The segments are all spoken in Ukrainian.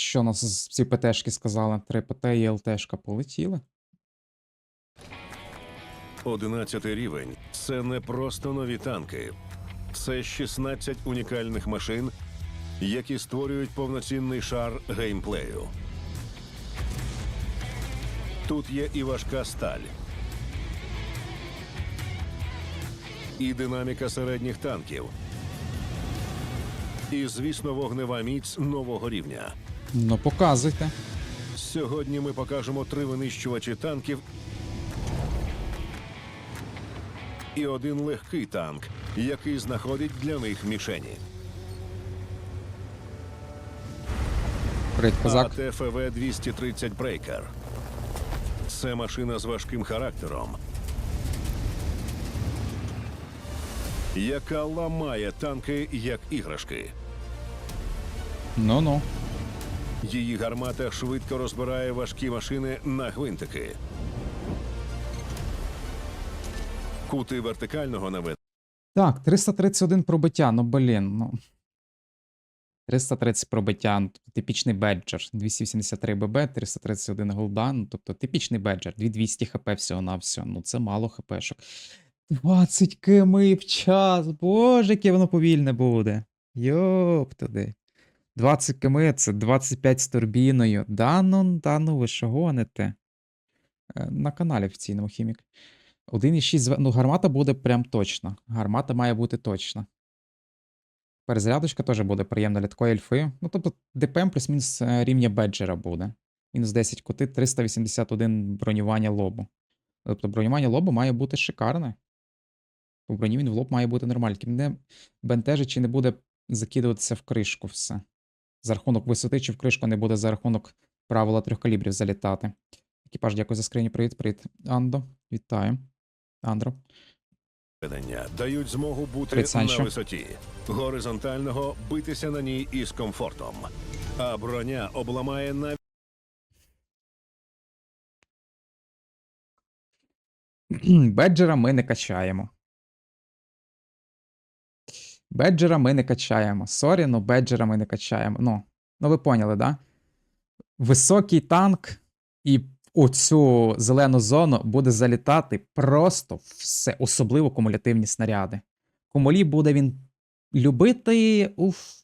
що нас ці ПТшки сказали? Три ПТ і ЛТшка полетіли. 11 рівень це не просто нові танки, це 16 унікальних машин, які створюють повноцінний шар геймплею. Тут є і важка сталь, і динаміка середніх танків, і, звісно, вогнева міць нового рівня. Ну, показуйте. Сьогодні ми покажемо три винищувачі танків і один легкий танк, який знаходить для них мішені. Привіт, козак. АТФВ 230 Брейкер. Це машина з важким характером, яка ламає танки як іграшки. Ну-ну. Її гармата швидко розбирає важкі машини на гвинтики. Кути вертикального наведення Так, 331 пробиття, ну блін, ну. 330 пробиття, ну, тобто типічний беджер. 283 ББ, 331 голда, ну тобто типічний беджер. 2200 хп всього на все. Ну це мало хпшок. 20 км в час. Боже, яке воно повільне буде. Йоп туди. 20 км це 25 з турбіною. Да ну, да ну ви що гоните? Е, На каналі офіційному хімік. 1,6 зв- ну, гармата буде прям точно. Гармата має бути точна. Перезарядочка теж буде приємна для такої ельфи. Ну, тобто, ДПМ плюс-мінус е, рівня беджера буде. Мінус 10 кути, 381 бронювання лобу. Тобто бронювання лобу має бути шикарне. По броні він в лоб має бути нормальний. Тільки Не бентежить чи не буде закидуватися в кришку все. За рахунок висоти, чи в кришку не буде за рахунок правила трьох калібрів залітати. Екіпаж, дякую за скрині. Привіт, привіт. Андо, вітаю. Андро. дають змогу бути Привіт, на висоті, горизонтального битися на ній із комфортом. А броня обламає навіть Беджера ми не качаємо. Беджера ми не качаємо. Сорі, ну беджера ми не качаємо. Ну, ну ви поняли, да? Високий танк і в оцю зелену зону буде залітати просто все, особливо кумулятивні снаряди. Кумулі буде він любити. Уф.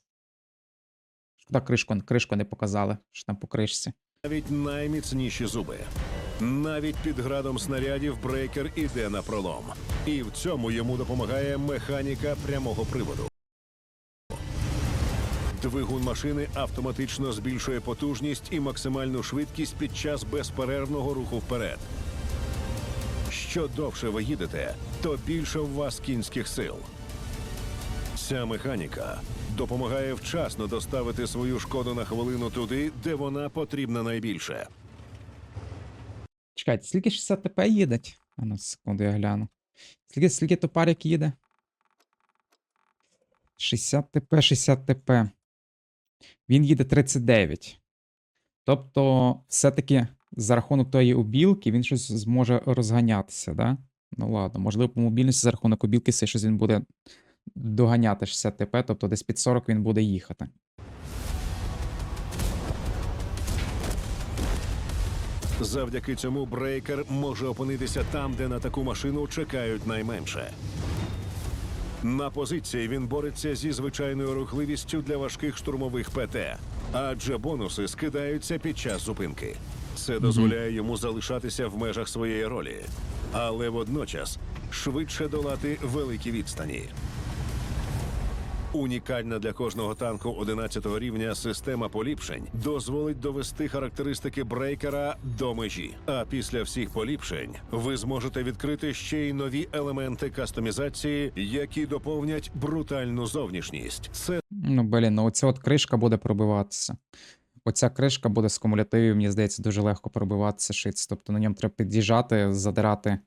Шкода, кришку, кришку не показали, що там по кришці. навіть найміцніші зуби. Навіть під градом снарядів брейкер іде на пролом. І в цьому йому допомагає механіка прямого приводу. Двигун машини автоматично збільшує потужність і максимальну швидкість під час безперервного руху вперед. Що довше ви їдете, то більше в вас кінських сил. Ця механіка допомагає вчасно доставити свою шкоду на хвилину туди, де вона потрібна найбільше. Чекайте, скільки 60 ТП їдеть? А ну, секунду, я гляну. Скільки, скільки топарик їде? 60 ТП, 60 ТП. Він їде 39. Тобто, все-таки за рахунок тої обілки він щось зможе розганятися, да? Ну ладно, можливо, по мобільності за рахунок обілки все щось він буде доганяти 60 ТП, тобто десь під 40 він буде їхати. Завдяки цьому брейкер може опинитися там, де на таку машину чекають найменше. На позиції він бореться зі звичайною рухливістю для важких штурмових ПТ, адже бонуси скидаються під час зупинки. Це дозволяє йому залишатися в межах своєї ролі, але водночас швидше долати великі відстані. Унікальна для кожного танку 11 рівня система поліпшень дозволить довести характеристики брейкера до межі. А після всіх поліпшень ви зможете відкрити ще й нові елементи кастомізації, які доповнять брутальну зовнішність. Це Ну, блін, ну оця от кришка буде пробиватися. Оця кришка буде з кумулятивів, мені здається, дуже легко пробиватися шиць. Тобто на ньому треба під'їжджати, задирати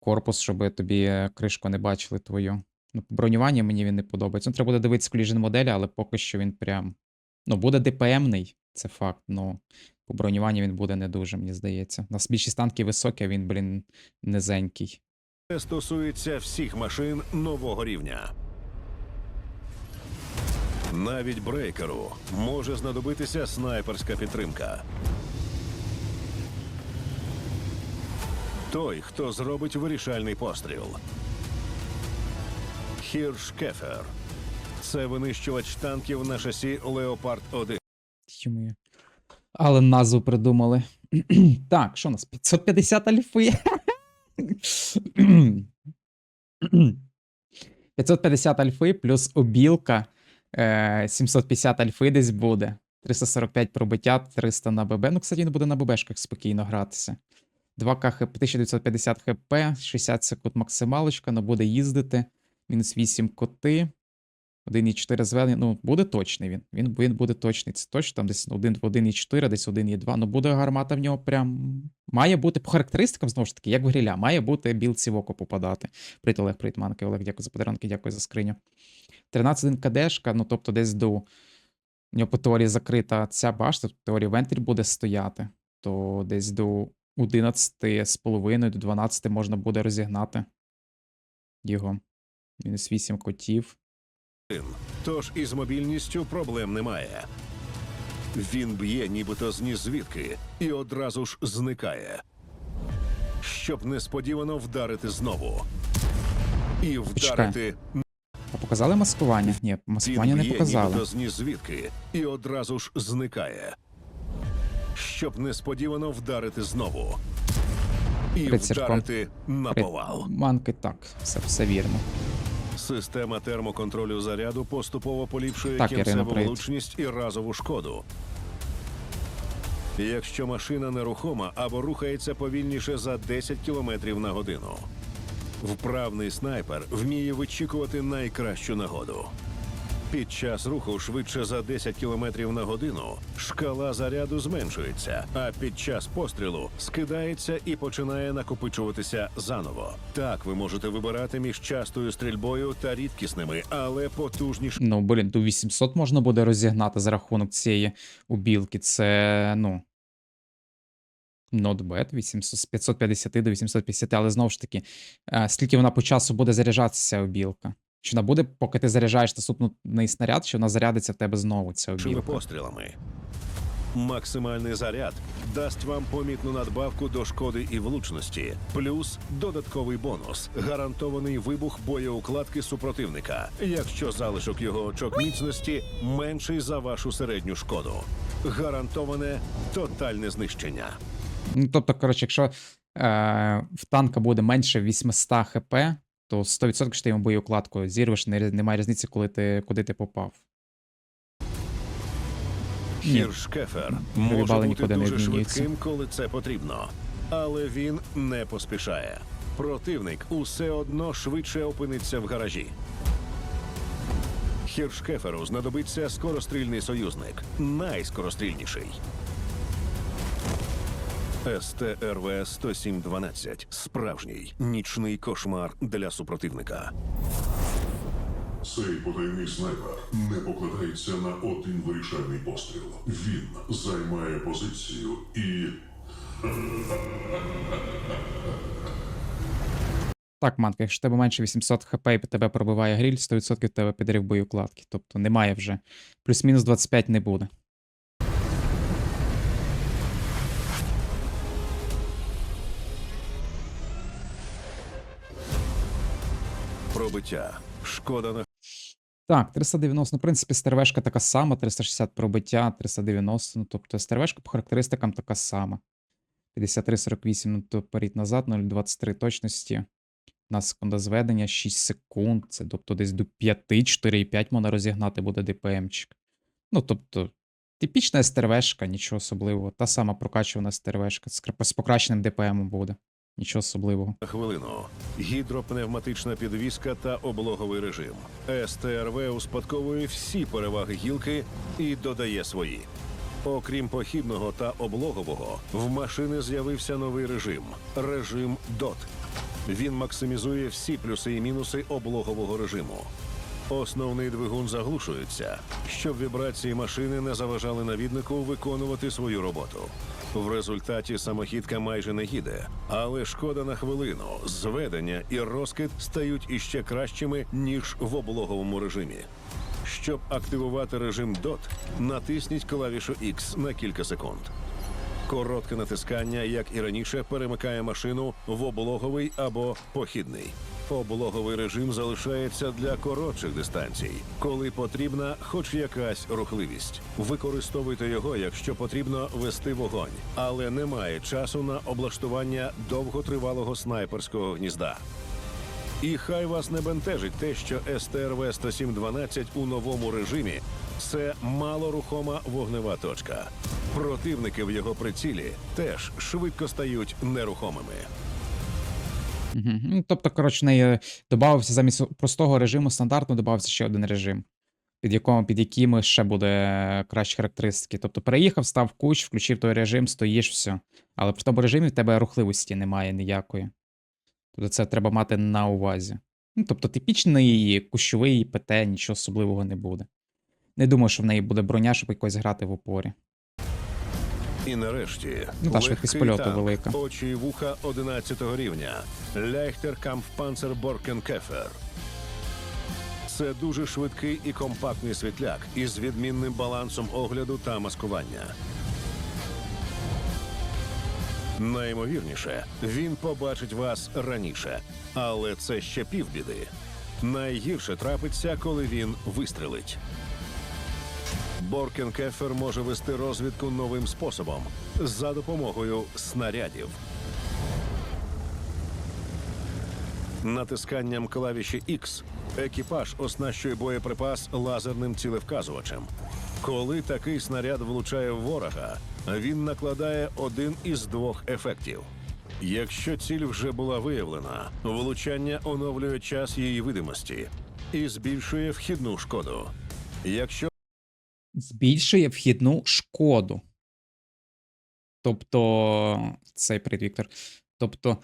корпус, щоб тобі кришку не бачили твою. Ну, по бронюванню мені він не подобається. Ну, треба буде дивитися коліжен моделі, але поки що він прям. Ну, буде ДПМний, це факт. Ну, по бронюванню він буде не дуже, мені здається. У нас більшість танків високі, а він, блін, низенький. Це стосується всіх машин нового рівня. Навіть брейкеру може знадобитися снайперська підтримка. Той, хто зробить вирішальний постріл. Хіршкефер. Це винищувач танків на шасі Леопард 1. Йому. Але назву придумали. так, що у нас? 550 альфи. 550 альфи плюс обілка. Е, 750 альфи десь буде. 345 пробиття, 300 на ББ. Ну, кстати, він буде на ББшках спокійно гратися. 2К хп, 1950 хп, 60 секунд максималочка, але буде їздити. Мінус 8 коти. 1,4 зведення, ну, буде точний він. Він, він буде точний. Це точно там десь 1 в 1,4, десь 1,2. Ну, буде гармата в нього прям. Має бути по характеристикам, знову ж таки, як в гріля, має бути білці в око попадати. Привіт, Олег, привіт, Манки, Олег, дякую за подарунки, дякую за скриню. 13-1 КДшка, ну тобто десь до. У нього по теорії закрита ця башта, в теорії вентиль буде стояти. То десь до 11,5 до 12 можна буде розігнати його. Мінус 8 котів. Тож із мобільністю проблем немає. Він б'є нібито з звідки і одразу ж зникає. Щоб несподівано вдарити знову. І вдарити А показали маскування? Ні, він маскування не б'є показали. нібито з звідки і одразу ж зникає. Щоб несподівано вдарити знову. І Перед вдарити на повал. Манки так, все, все вірно. Система термоконтролю заряду поступово поліпшує Так, кінцеву влучність і разову шкоду. Якщо машина нерухома або рухається повільніше за 10 км на годину. Вправний снайпер вміє вичікувати найкращу нагоду. Під час руху швидше за 10 км на годину шкала заряду зменшується, а під час пострілу скидається і починає накопичуватися заново. Так ви можете вибирати між частою стрільбою та рідкісними, але потужнішими Ну, блін, до 800 можна буде розігнати за рахунок цієї убілки. Це, ну. Not bad, 800, з 550 до 850, але знову ж таки, е, скільки вона по часу буде заряджатися обілка? Чи вона буде, поки ти заряджаєш наступний снаряд, чи вона зарядиться в тебе знову ця обілка? пострілами. Максимальний заряд дасть вам помітну надбавку до шкоди і влучності, плюс додатковий бонус гарантований вибух боєукладки супротивника, якщо залишок його очок міцності менший за вашу середню шкоду. Гарантоване тотальне знищення. Ну, тобто, коротше, якщо е, в танка буде менше 800 хп, то 100% що ти йому боєукладку зірвеш, не, немає різниці, коли ти, куди ти попав. Хіршкефер може бути нікуди дуже швидким, коли це потрібно, але він не поспішає. Противник усе одно швидше опиниться в гаражі. Хіршкеферу знадобиться скорострільний союзник, найскорострільніший. СТРВ 10712 справжній нічний кошмар для супротивника. Цей потайний снайпер не покладається на один вирішальний постріл. Він займає позицію і Так, Манка, якщо тебе менше 800 хп і тебе пробиває гріль, 100% тебе підрив боєукладки. Тобто немає вже. Плюс-мінус 25 не буде. Пробиття. Шкода на Так, 390, ну, в принципі, стервешка така сама, 360 пробиття, 390. Ну, тобто стервешка по характеристикам така сама. 53-48, ну, то паріть назад, 0,23 точності. На секунда зведення, 6 секунд. Це тобто десь до 5, 4,5 можна розігнати буде ДПМчик. Ну, тобто, типічна стервешка, нічого особливого. Та сама прокачувана стервешка. З покращеним ДПМом буде. Нічого особливого. хвилину. Гідропневматична підвіска та облоговий режим. СТРВ успадковує всі переваги гілки і додає свої. Окрім похідного та облогового, в машини з'явився новий режим режим DOT. Він максимізує всі плюси і мінуси облогового режиму. Основний двигун заглушується, щоб вібрації машини не заважали навіднику виконувати свою роботу. В результаті самохідка майже не їде, але шкода на хвилину, зведення і розкид стають іще кращими ніж в облоговому режимі. Щоб активувати режим DOT, натисніть клавішу X на кілька секунд. Коротке натискання, як і раніше, перемикає машину в облоговий або похідний. Облоговий режим залишається для коротших дистанцій, коли потрібна хоч якась рухливість. Використовуйте його, якщо потрібно вести вогонь, але немає часу на облаштування довготривалого снайперського гнізда. І хай вас не бентежить те, що СТРВ 10712 у новому режимі це малорухома вогнева точка. Противники в його прицілі теж швидко стають нерухомими. Угу. Ну, тобто, коротше, неї додався замість простого режиму стандартно додався ще один режим, під, якому, під якими ще буде кращі характеристики. Тобто переїхав, став куч, включив той режим, стоїш, все. Але при тому режимі в тебе рухливості немає ніякої. Тобто це треба мати на увазі. Ну, тобто типічний кущовий ПТ, нічого особливого не буде. Не думаю, що в неї буде броня, щоб якось грати в опорі. І нарешті Ну, та швидкість легкий польоту танк, велика. очі і вуха 11 рівня. Leichter Kampfpanzer Borkenkäfer. Це дуже швидкий і компактний світляк із відмінним балансом огляду та маскування. Наймовірніше, він побачить вас раніше, але це ще півбіди. Найгірше трапиться, коли він вистрелить. Боркенкефер може вести розвідку новим способом за допомогою снарядів. Натисканням клавіші X екіпаж оснащує боєприпас лазерним цілевказувачем. Коли такий снаряд влучає в ворога, він накладає один із двох ефектів. Якщо ціль вже була виявлена, влучання оновлює час її видимості і збільшує вхідну шкоду. Якщо збільшує вхідну шкоду. Тобто, цей привіт, Віктор. Тобто,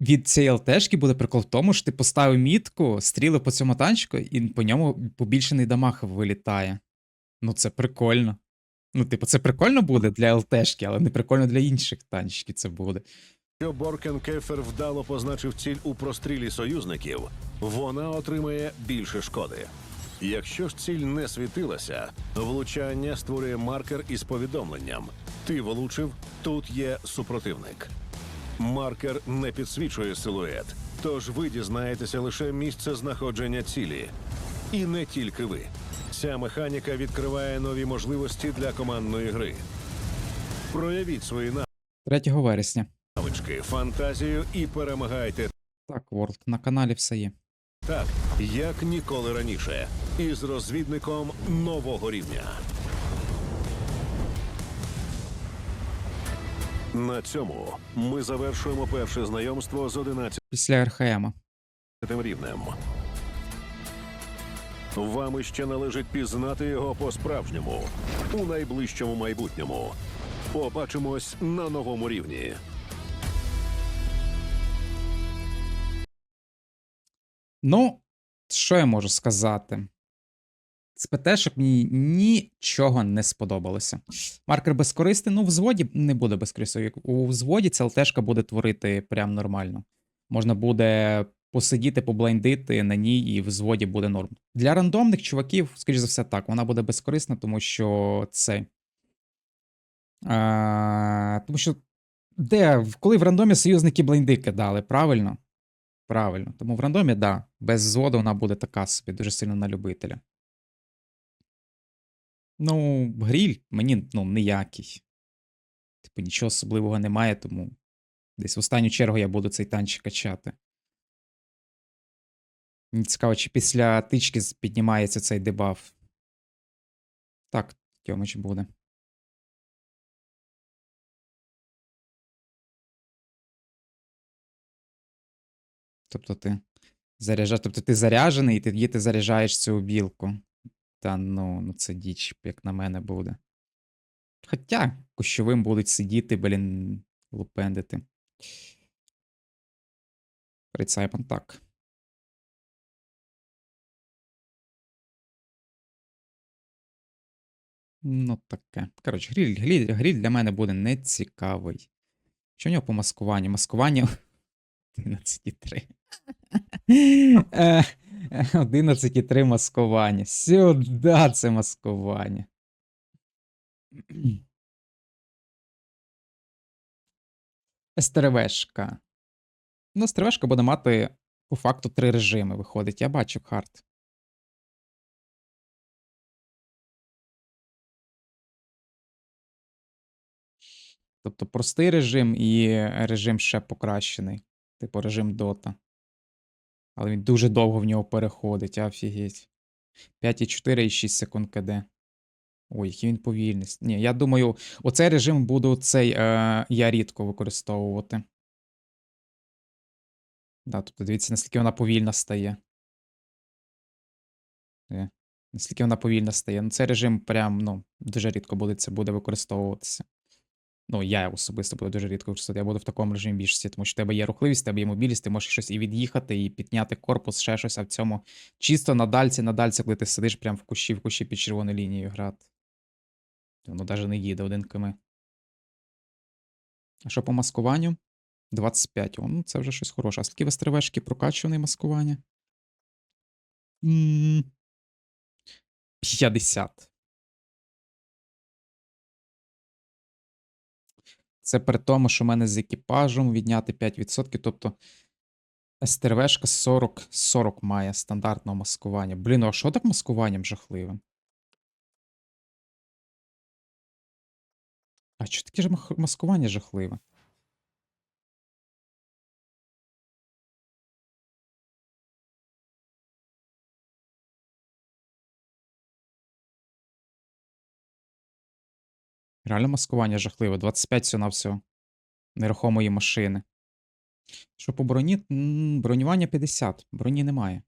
від цієї ЛТшки буде прикол в тому, що ти поставив мітку, стріли по цьому танчику, і по ньому побільшений дамаг вилітає. Ну, це прикольно. Ну, типу, це прикольно буде для ЛТшки, але не прикольно для інших танчиків це буде. Якщо Боркенкефер вдало позначив ціль у прострілі союзників, вона отримає більше шкоди. Якщо ж ціль не світилася, влучання створює маркер із повідомленням: ти влучив, тут є супротивник. Маркер не підсвічує силует, тож ви дізнаєтеся лише місце знаходження цілі. І не тільки ви. Ця механіка відкриває нові можливості для командної гри. Проявіть свої 3 вересня. навички, фантазію і перемагайте Так, World, на каналі все є. так, як ніколи раніше, із розвідником нового рівня. На цьому ми завершуємо перше знайомство з 11 Після РХМ. рівнем. Вам іще належить пізнати його по-справжньому у найближчому майбутньому. Побачимось на новому рівні. Ну, що я можу сказати? З ПТшок мені нічого не сподобалося. Маркер безкорисний, ну, в зводі не буде безкорисний. У взводі ця ЛТшка буде творити прям нормально. Можна буде посидіти, поблайндити на ній, і в зводі буде норм. Для рандомних чуваків, скоріш за все, так, вона буде безкорисна, тому що це. А, тому що. Де, коли в рандомі союзники блайнди кидали, правильно? Правильно. Тому в рандомі, так, да, без зводу вона буде така собі, дуже сильно на любителя. Ну, гріль мені ну, ніякий. Типу, нічого особливого немає, тому десь в останню чергу я буду цей танчик качати. Мені цікаво, чи після тички піднімається цей дебаф. Так, Тьомич буде. Тобто ти заряджаєш, тобто ти заряджений, і тоді ти заряджаєш цю білку. Та ну, ну це діч, як на мене буде. Хоча кущовим будуть сидіти, блін, лупендити. Прицайпан так. Ну, таке. Коротше, гріль, гріль, гріль для мене буде нецікавий. Що в нього по маскуванню? Маскування 11,3. Е, 11,3 маскування. Сюда це маскування. СТРВшка. Ну, СТРВшка буде мати по факту три режими, виходить. Я бачив хард. Тобто простий режим і режим ще покращений. Типу режим Dota. Але він дуже довго в нього переходить, офігеть. 5,4 і 6 секунд КД. Ой, який він повільний. Ні, я думаю, оцей режим буду цей е, я рідко використовувати. Да, тобто дивіться, наскільки вона повільна стає. Е, наскільки вона повільна стає. Ну, цей режим прям, ну, дуже рідко буде це буде використовуватися. Ну, я особисто буду дуже рідко використовувати. Я буду в такому режимі більшості, тому що в тебе є рухливість, в тебе є мобільність, ти можеш щось і від'їхати, і підняти корпус, ще щось, а в цьому чисто на дальці, на дальці, коли ти сидиш прям в кущі, в кущі під червоною лінією грати. Воно навіть не їде один км. А що по маскуванню? 25. О, ну це вже щось хороше. А скільки ви стревешки прокачуваний маскування? 50. Це при тому, що в мене з екіпажем відняти 5%, тобто СТРВшка 40, 40 має стандартного маскування. Блін, ну а що так маскуванням жахливим? А що таке ж маскування жахливе? Реально маскування жахливе. 25 всього на всього. Нерухомої машини. Що по броні? Бронювання 50. Броні немає.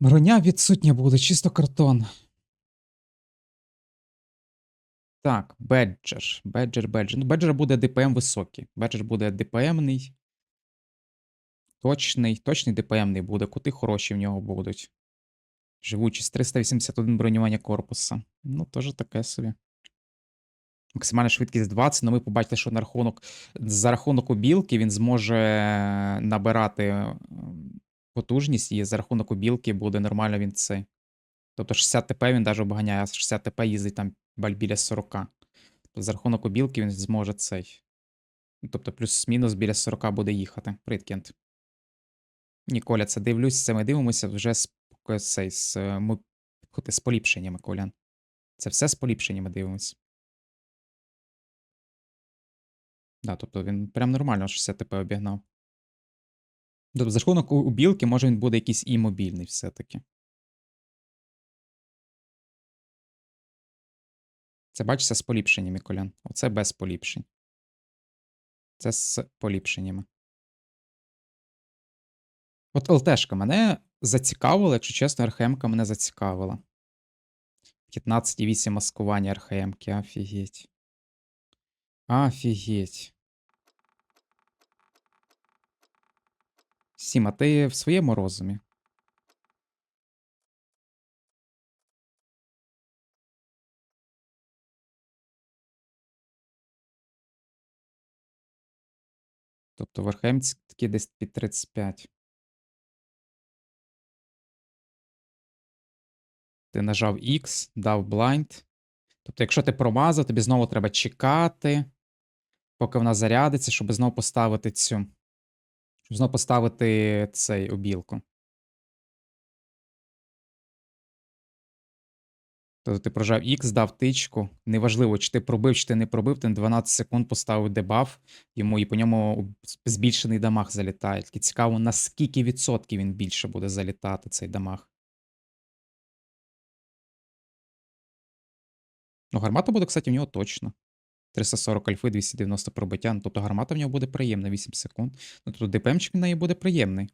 Броня відсутня буде, чисто картон. Так, беджер. Беджер, беджер. Ну, беджер буде ДПМ високий. Беджер буде ДПМний. Точний. Точний ДПМний буде. Кути хороші в нього будуть. Живучість 381 бронювання корпуса. Ну, теж таке собі. Максимальна швидкість 20, але ми побачили, що на рахунок, за рахунок убілки він зможе набирати ем, потужність, і за рахунок убілки буде нормально він цей. Тобто 60 ТП він навіть обганяє, а 60 ТП їздить там біля 40. Тобто за рахунок убілки він зможе цей. Ну, Тобто плюс-мінус біля 40 буде їхати. Приткент. Ні, Коля, це дивлюсь, це ми дивимося вже з, цей, з, е, з поліпшеннями, Колян. Це все з поліпшеннями дивимося. Да, тобто він прям нормально 60 ТП обігнав. Тобто за рахунок у, білки, може він буде якийсь і мобільний все-таки. Це бачиться з поліпшеннями, Колян. Оце без поліпшень. Це з поліпшеннями. От ЛТшка мене зацікавила, якщо чесно, РХМка мене зацікавила. 15,8 маскування РХМки, офігеть. Офігеть. Сіма, ти в своєму розумі? Тобто в РХМці такі десь під 35. Ти нажав X, дав blind. Тобто, якщо ти промазав, тобі знову треба чекати, поки вона зарядиться, щоб знову поставити цю. Щоб знову поставити цей обілку. Тобто ти прожав X, дав тичку. Неважливо, чи ти пробив, чи ти не пробив, ти на 12 секунд поставив дебаф йому, і по ньому збільшений дамаг залітає. Тільки цікаво, на скільки відсотків він більше буде залітати цей дамаг. Ну, гармата буде, кстати, в нього точно. 340 альфи, 290 пробиття. Ну, тобто гармата в нього буде приємна 8 секунд. Ну, тобто ДПМчик в неї буде приємний.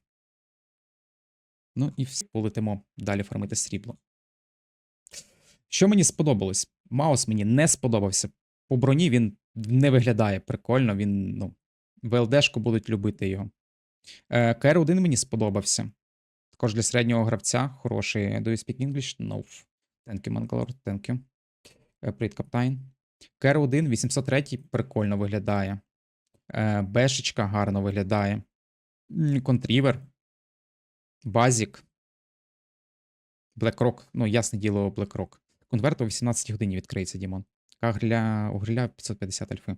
Ну і все, полетимо далі фармити срібло. Що мені сподобалось? Маус мені не сподобався. По броні він не виглядає прикольно, він, ну, в ЛДшку будуть любити його. Е, КР-1 мені сподобався. Також для середнього гравця хороший. Do you speak English? No. Thank you, Mangalore. Thank you. Е, Привіт, каптайн. КР-1 803 прикольно виглядає. Е, Бешечка гарно виглядає. Контрівер. Базік. BlackRock, ну, ясне діло, BlackRock. Конверт о 18 годині відкриється, Дімон. А гриля, у гриля 550 альфи.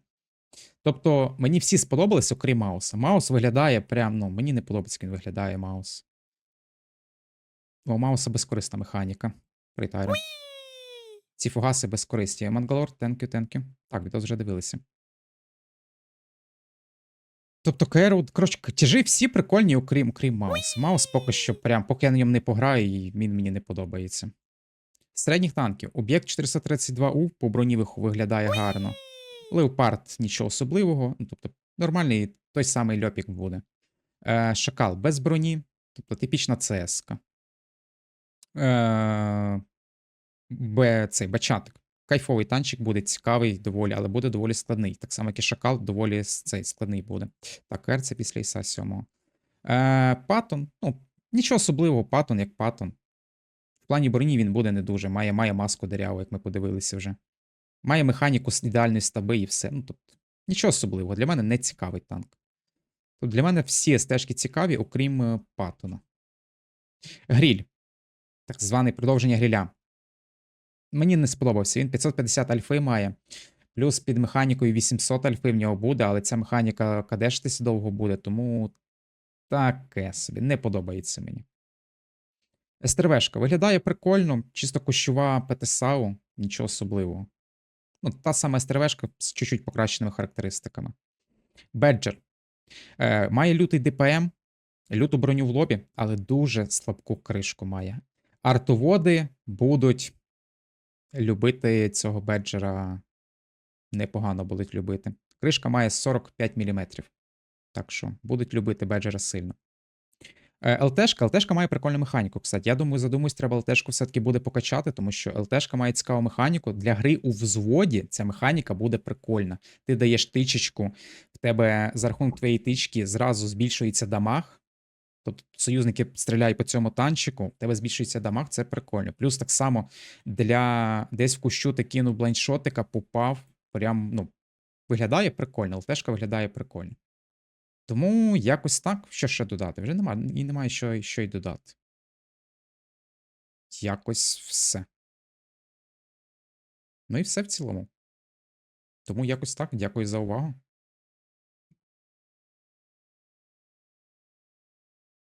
Тобто, мені всі сподобались, окрім Мауса. Маус виглядає прям, ну, мені не подобається, він виглядає, Маус. У Мауса безкорисна механіка. Притайра. Ці фугаси безкористі. Мангалор, thank you, thank. Так, відос вже дивилися. Тобто, Керу, коротше, тяжі всі прикольні, окрім, окрім Маус. Маус поки що прям, поки я на ньому не пограю, і він мені не подобається. Середніх танків. Об'єкт 432У по броні вих- виглядає гарно. Леопард нічого особливого. Ну, тобто, нормальний той самий льопік буде. Е, Шакал без броні, тобто типічна ЦС-ка. Е, Б, цей бачатик. Кайфовий танчик буде цікавий доволі, але буде доволі складний. Так само, як і шакал, доволі цей складний буде. Так, Ерце після Іса 7. Е, Паттон, ну, нічого особливого, Паттон як Паттон. В плані броні він буде не дуже. Має, має маску деряву, як ми подивилися вже. Має механіку ідеальної стаби і все. Ну, тобто, нічого особливого. Для мене не цікавий танк. Тобто для мене всі стежки цікаві, окрім е, Паттона. Гріль. Так званий продовження гріля. Мені не сподобався. Він 550 альфи має. Плюс під механікою 800 альфи в нього буде, але ця механіка кадешитись довго буде, тому таке собі. Не подобається мені. СТРВшка виглядає прикольно, чисто кущова ПТСАУ, нічого особливого. Ну, та сама СТРВшка з чуть-чуть покращеними характеристиками. Беджер. Е, має лютий ДПМ, люту броню в лобі, але дуже слабку кришку має. Артоводи будуть любити цього беджера непогано будуть любити. Кришка має 45 мм. Так що будуть любити беджера сильно. Е, ЛТшка, ЛТшка має прикольну механіку. Кстати, я думаю, задумуюсь, треба ЛТшку все-таки буде покачати, тому що ЛТшка має цікаву механіку. Для гри у взводі ця механіка буде прикольна. Ти даєш тичечку, в тебе за рахунок твоєї тички зразу збільшується дамаг. Тобто союзники стріляють по цьому танчику, тебе збільшується дамаг, це прикольно. Плюс так само для десь в кущу ти кинув блайндшотика, попав. Прям, ну, виглядає прикольно, ЛТшка виглядає прикольно. Тому якось так, що ще додати? Вже немає, і немає що, що й додати. Якось все. Ну і все в цілому. Тому якось так. Дякую за увагу.